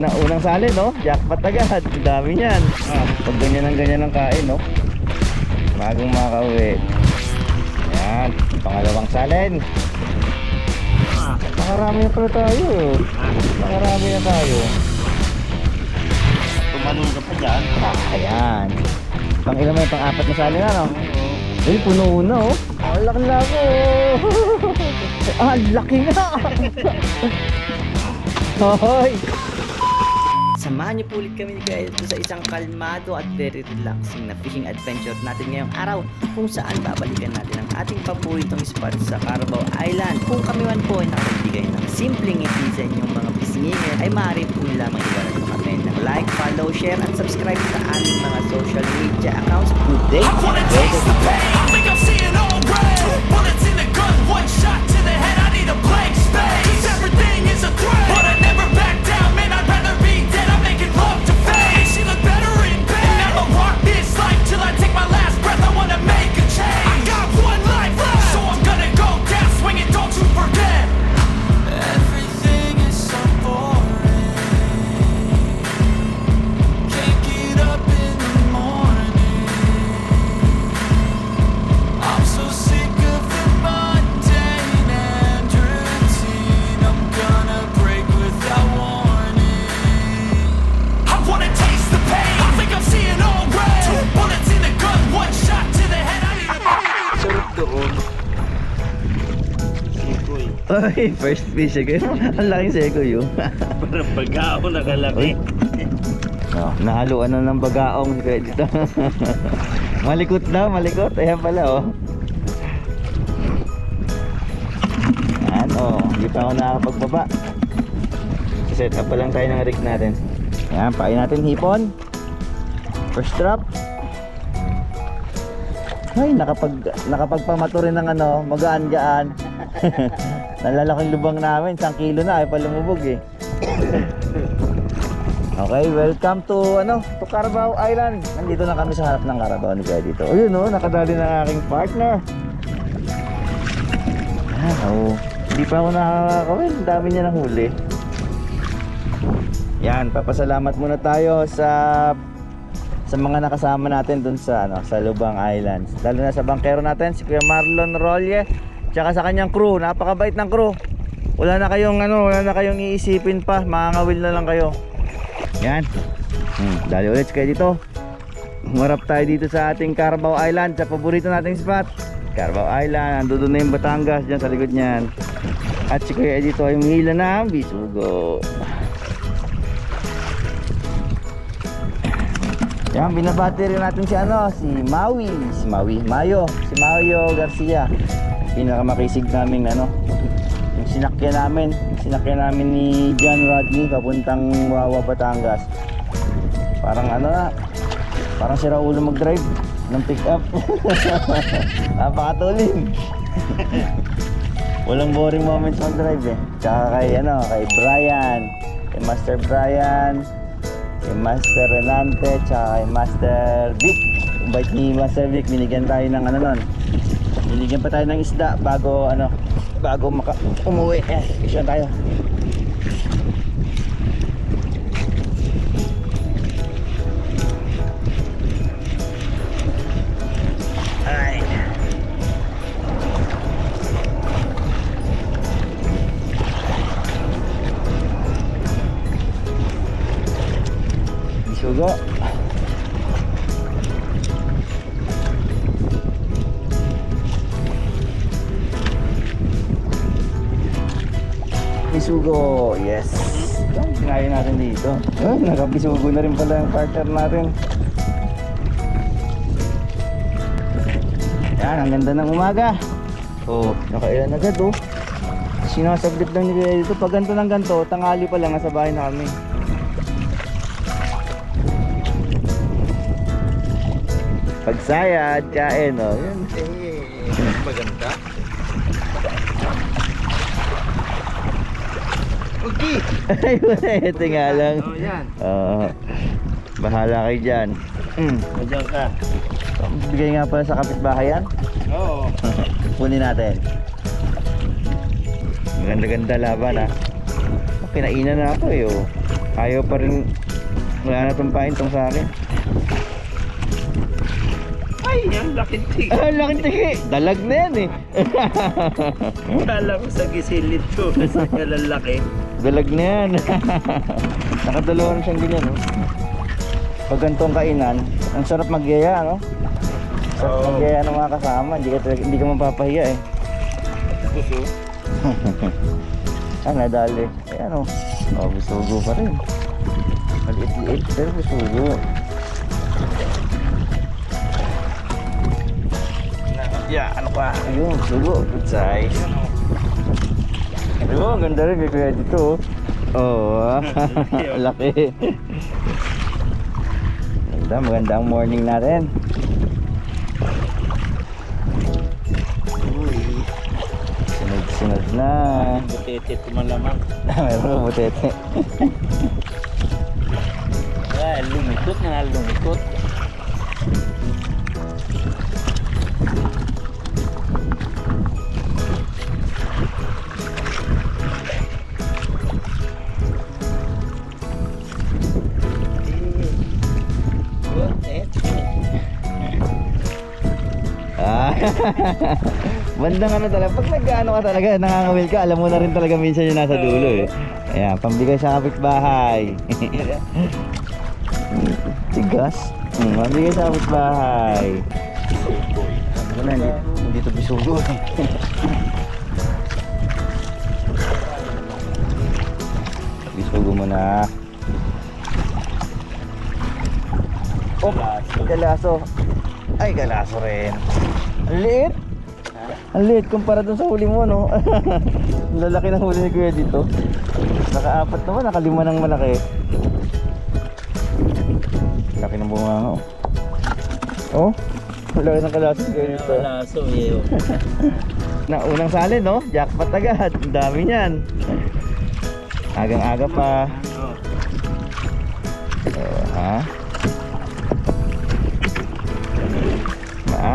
Na unang salin, no? Jackpot agad. Ang dami niyan. Ah. Pag ganyan ang ganyan ang kain, no? Bagong makauwi. Yan. Pangalawang salin. Nakarami na pala tayo. Nakarami na tayo. Tumalong ka pa dyan. Ah, ayan. Pang ilan mo yung pang-apat na salin na, no? Uy, puno na, oh. Ang laki na ako. ah, laki nga. Hoy! Samahan niyo po ulit kami Edo sa isang kalmado at very relaxing na fishing adventure natin ngayong araw kung saan babalikan natin ang ating paboritong spot sa Carabao Island. Kung kami man po ay nakapagbigay ng simpleng ngiti sa inyong mga pisngingin ay maaari po lamang iwanan mo kami ng like, follow, share at subscribe sa aming mga social media accounts. Good day! Wanna taste the pain. I think I'm seeing all red. Two bullets in the gun, one shot to the head. I need a blank Ay, first fish again. Ang laking seko yun. Parang bagao nakalaki. oh, nahaluan na ng bagaong si Kuya dito. malikot daw, malikot. Ayan pala, oh. Ayan, oh. Hindi pa ako nakakapagbaba. Set up pa lang tayo ng rig natin. Ayan, pain natin hipon. First drop. Ay, nakapag, nakapagpamato rin ng ano, magaan-gaan. Nalalaking lubang namin, isang kilo na, ay pa lumubog eh. Okay, welcome to ano, to Carabao Island. Nandito na kami sa harap ng Carabao ni Kuya dito. Ayun oh, nakadali na aking partner. Ah, oo. Hindi pa ako nakakawin, dami niya nahuli. Yan, papasalamat muna tayo sa sa mga nakasama natin dun sa ano, sa Lubang Islands. Lalo na sa bangkero natin, si Kuya Marlon Rolle, tsaka sa kanyang crew. Napakabait ng crew. Wala na kayong ano, wala na kayong iisipin pa, makangawil na lang kayo. Yan. Hmm, dali ulit kayo dito. Humarap tayo dito sa ating Carabao Island, sa paborito nating spot. Carabao Island, ando doon na yung Batangas, dyan sa likod niyan. At si Kuya dito ay umihila ng bisugo. Yan, binabati rin natin si ano, si Maui, si Maui, Mayo, si Mayo Garcia. Pinakamakisig naming ano, yung sinakyan namin, yung sinakyan namin ni John Rodney papuntang Wawa, Batangas. Parang ano na, parang si Raulo mag-drive ng pick up. Napakatuling. Walang boring moments mag-drive eh. Tsaka kay ano, kay Brian, kay Master Brian, kay Master Renante, tsaka kay Master Vic. Bait ni Master Vic, binigyan tayo ng ano nun. Binigyan pa tayo ng isda bago ano, bago maka umuwi. Eh, isyan tayo. Ay. Sugo. Bisugo, yes. Ngayon natin dito. Oh, nakabisugo na rin pala yung partner natin. Yan, ang ganda ng umaga. Oh, nakailan agad oh. Sinasablit lang ni Kuya dito. Pag ganito ng ganito, tangali pa lang, nasa bahay na kami. Pagsayad, kain, oh. Yun. Eh, maganda. Okay. Ito nga lang. Oh, yan. Oo. bahala kayo dyan. Mm. Diyan ka. Bigay nga pala sa kapitbahay yan. Oo. Kunin natin. Ganda-ganda laban ha. Kinainan na ako eh. Oh. Ayaw pa rin. Wala na tumpain tong sa akin. Ay, ang laki tig. Ah, laki tiki. Dalag na yan eh. Kala ko sa gisilit ko. Kasi lalaki. Dalag na yan. Nakadalawa na siyang ganyan, no? Pag ganitong kainan, ang sarap magyaya, no? Sarap Oo. magyaya ng mga kasama. Hindi ka, talaga- hindi ka mapapahiya, eh. Puso. Ah, nadali. Ayan, oh. Oh, bisugo pa rin. Maliit-liit, pero bisugo. Yeah, ano pa? Ayun, bisugo. Good size. Oh, ang ganda rin. May kuya dito, oh. Oh, ah. laki. Ganda, magandang morning natin. Uy. Sunod-sunod na. Butete tumalamang. Ka butete. Ah, lumikot na lumikot. Bandang ano talaga. Pag nag-ano ka talaga, nangangawil ka, alam mo na rin talaga minsan yung nasa dulo eh. Ayan, pambigay sa kapitbahay. Tigas. Hmm, pambigay sa kapitbahay. Na, hindi, hindi to bisugo. bisugo mo na. Oh, galaso. Ay, galaso rin. Ang liit. Ang liit kumpara dun sa huli mo, no? Lalaki ng huli ni Kuya dito. Nakaapat naman, nakalima ng malaki. Laki ng bunga nga, oh. Oh, laki ng kalaso ni Kuya dito. Laso eh. oh. Na unang salin, no? Jackpot agad. Ang dami niyan. Agang-aga pa. Oh, ha?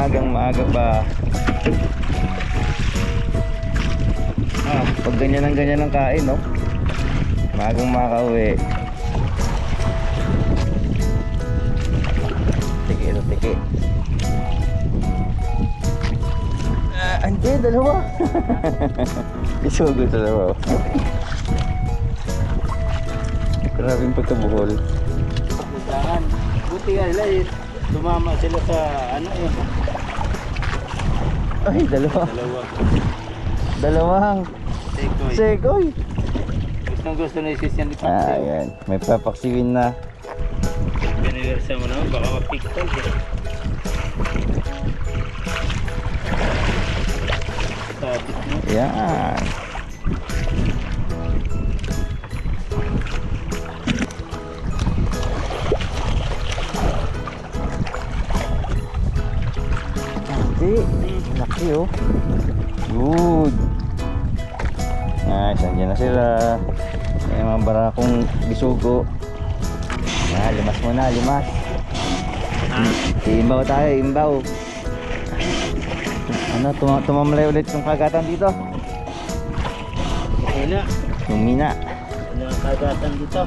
Maagang maaga pa. Ah, pag ganyan ang ganyan ang kain, no? Maagang makauwi. Tiki, ito, tiki. Ah, hindi, dalawa. Isugo dalawa. Grabing pagkabuhol. Buti eh. Tumama sila sa ano eh. Ay, dalawa. Dalawa. Dalawang Tekoy. sekoy. Gustong gusto na isis yan Ah, yan. May papaksiwin na. Piniwersa mo naman, baka mapiktal eh. Sabit mo. Yan. Laki oh. Good. Nice. Andiyan na sila. May mga barakong bisugo. Ah, limas muna, limas. Imbaw tayo, imbaw. Ano, tuma tumamlay ulit yung kagatan dito. Okay na. Humina. Ano ang kagatan dito?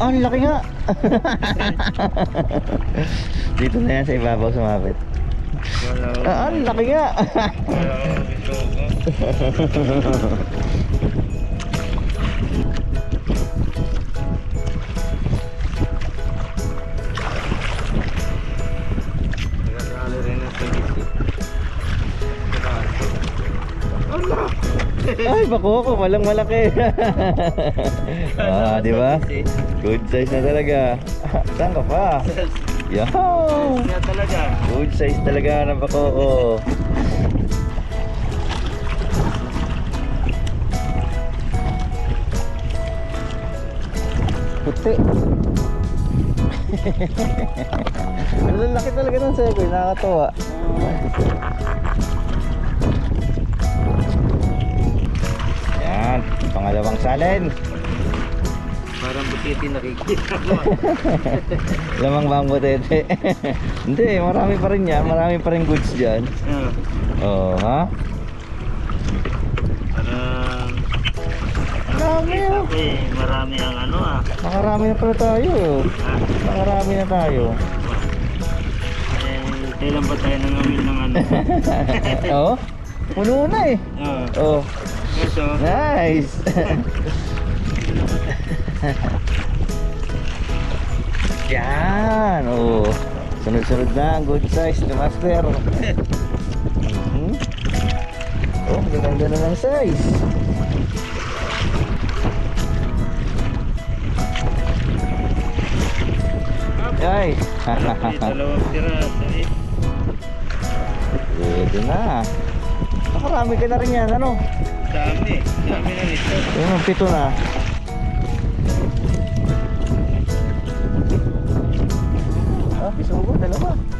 Ang laki nga. Dito na yan sa ibabaw sumapit. Wala Ah, ang laki nga. Ay, bako ko, walang malaki. ah, di ba? Good size na talaga. Saan ka pa? Yo! Kaya talaga. Good size talaga ng bako ko. Puti. Ang lalaki talaga ng sekoy, nakakatawa. Yan, pangalawang salin. Butiti nakikita mo. Lamang ba ang butete? Hindi, marami pa rin yan. Marami pa rin goods dyan. Ah, Oo, ha? Parang... Marami oh. Sabi, marami ang ano ah. Nakarami na pala tayo. Ah, Nakarami na tayo. eh, kailan ba tayo nangamil ng ano? Oo? Puno na eh. Ah, Oh, kaso, nice. Yan. Oh. Sunod-sunod na ang good size ni Master. Mhm. Oh, ganda na ng size. Ay. dalawang tirasa eh. Pwede na. Nakarami ka na rin yan, ano? Dami, dami na nito. Yung pito na. Ah, isugo, dalawa.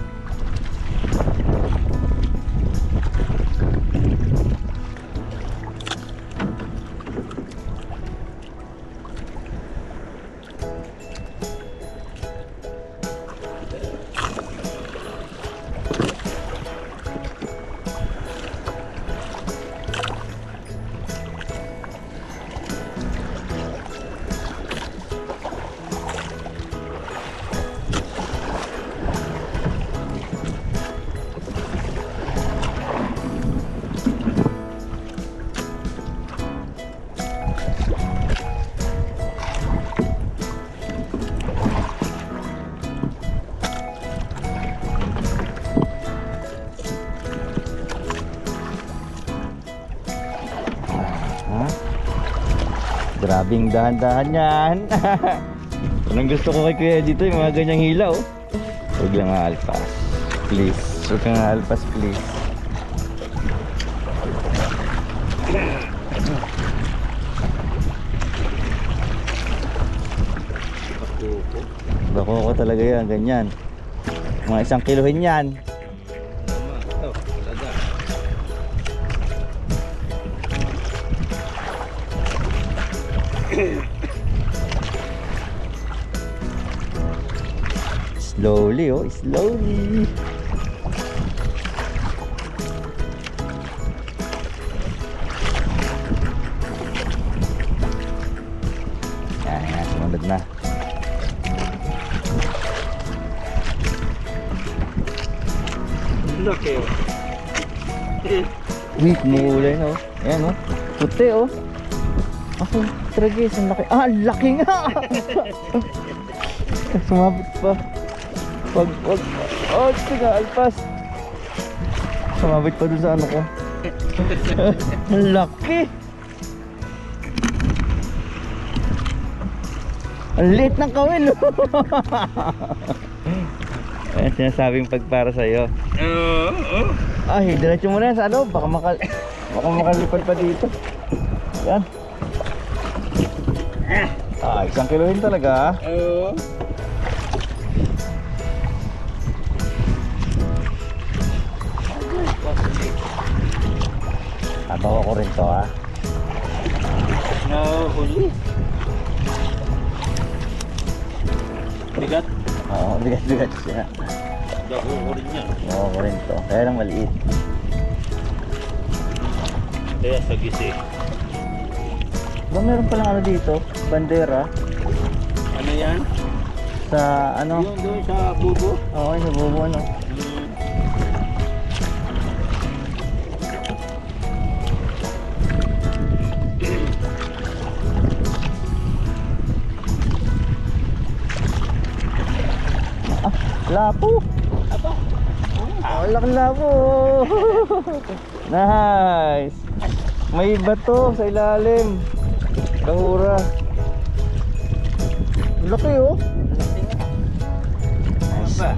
Grabing dahan-dahan yan. Anong gusto ko kay Kuya dito, yung mga ganyang hilaw. Huwag lang alpas. Please. Huwag kang alpas, please. Bako ko talaga yan, ganyan. Mga isang kilohin yan. Slowly, oh, slowly. Yan, yan, sumunod na. Oh. Uy, kumulay na, oh. Ayan, oh. Puti, oh. Ako, tragis, ang laki. Ah, ang laki nga! Sumabit pa. Wag, wag. Oh, tiga, alpas. Sumabit pa dun sa ano ko. ang laki! Ang liit ng kawin. Ayan, sinasabing pagpara sa'yo. Oo, oo. Ay, diretso mo na yan sa ano, baka makal baka makalipad pa dito. Yan. Ah, isang kilohin talaga. ah. Oo. Tabaw ko rin to ah. Nahuli. Bigat. Oo, bigat-bigat siya. Dago ko rin yan. Oo, ko rin to. Kaya lang maliit. Kaya sa gisi. Ba meron palang ano dito? Bandera. Ano yan? Sa ano? Yung doon sa bubo. Oo, sa bubo ano. Lapo. Aba. Oh, laki lapo. nice. May bato sa ilalim. Kahura. Laki oh. Aba.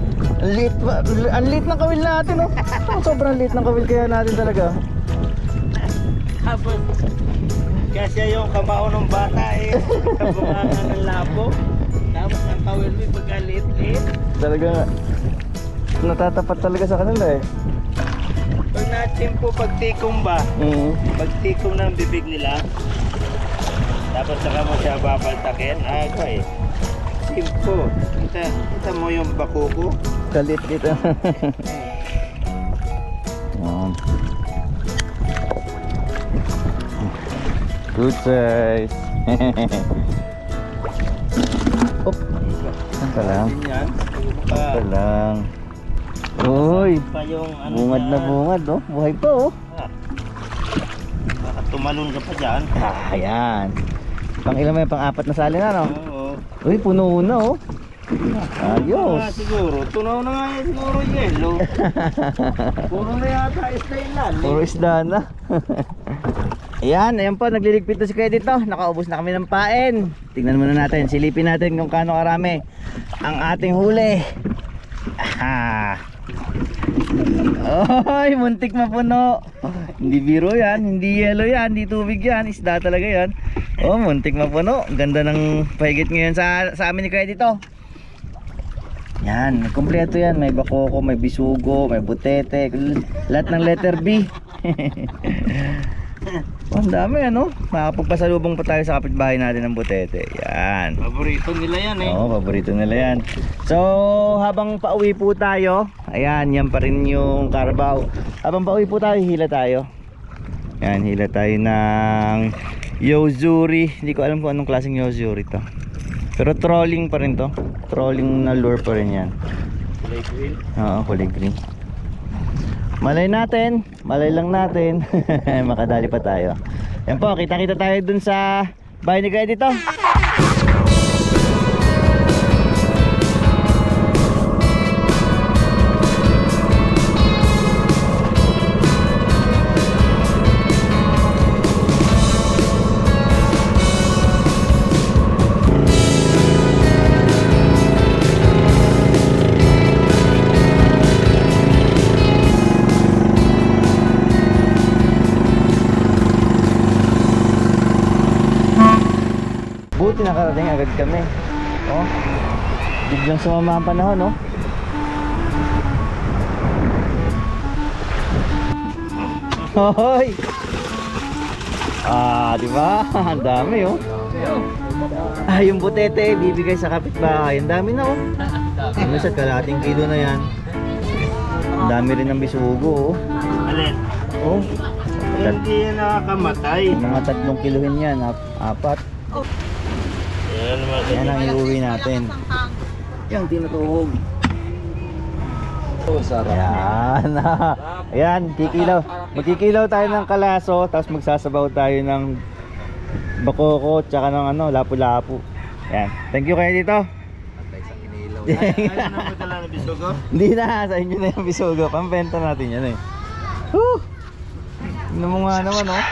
Ang liit pa, ang liit ng kawil natin oh. Sobrang liit ng kawil kaya natin talaga. Tapos, kasi yung kamao ng bata eh, kabungangan ng labo. Kawil mo, pagkalit-lit. Talaga natatapat talaga sa kanila eh. Pag natin po pagtikom ba, Mm. pagtikom ng bibig nila, Tapos saka mo siya babaltakin. Aga eh. Simpo. Kita, kita mo yung bakuko. Kalit dito. Yan. Good size. Saan lang? Pa, Saan lang? Uy! ano Bungad na bungad, oh. Buhay pa, oh. Ah. Baka tumalon ka pa dyan. Ah, ayan. Pang ilan may pang-apat na sali na, no? Oo. Uy, puno na, oh. Ah, Ayos. siguro. Tunaw na nga yan siguro yellow. Puro na yata isda yung lalim. Puro isda na. Ayan, ayan po, nagliligpit na si Kuya dito. Nakaubos na kami ng pain. Tingnan muna natin, silipin natin kung kano karami ang ating huli. Aha. Muntik mapuno. Hindi biro yan, hindi yellow yan, hindi tubig yan, isda talaga yan. Oh, muntik mapuno. Ganda ng pahigit ngayon sa, sa amin ni Kuya dito. Yan, kompleto yan. May bakoko, may bisugo, may butete, lahat ng letter B. oh, ang dami ano. Makapagpasalubong pa tayo sa kapitbahay natin ng butete. Yan. Paborito nila yan eh. Oo, paborito nila yan. So, habang pauwi po tayo, ayan, yan pa rin yung Carabao. Habang pauwi po tayo, hila tayo. Yan, hila tayo ng Yozuri. Hindi ko alam kung anong klaseng Yozuri to. Pero trolling pa rin to. Trolling na lure pa rin yan. Kulay green. Oo, kulay green. Malay natin, malay lang natin. Makadali pa tayo. Yan po, kita-kita tayo dun sa bahay ni Kuya dito. Buti nakarating agad kami. Oh. Biglang sumama ang panahon, oh. Hoy! Ah, di ba? Ang dami, oh. Ah, yung butete, bibigay sa kapitbahay. Ang dami na, oh. Ano sa kalating kilo na yan. Ang dami rin ng bisugo, oh. Alin? Oh, Hindi yan nakakamatay. mga tatlong kilohin yan, ap- apat. Naman Yan ang iuwi natin. Yung tinutuhog. Oh, sarap. Yan. Ayan, kikilaw. Magkikilaw tayo ng kalaso, tapos magsasabaw tayo ng bakoko, tsaka ng ano, lapu-lapu. Yan. Thank you kayo dito. Hindi na, sa inyo na yung bisugo. Pambenta natin yan eh. Whew! Tingnan mo nga naman oh.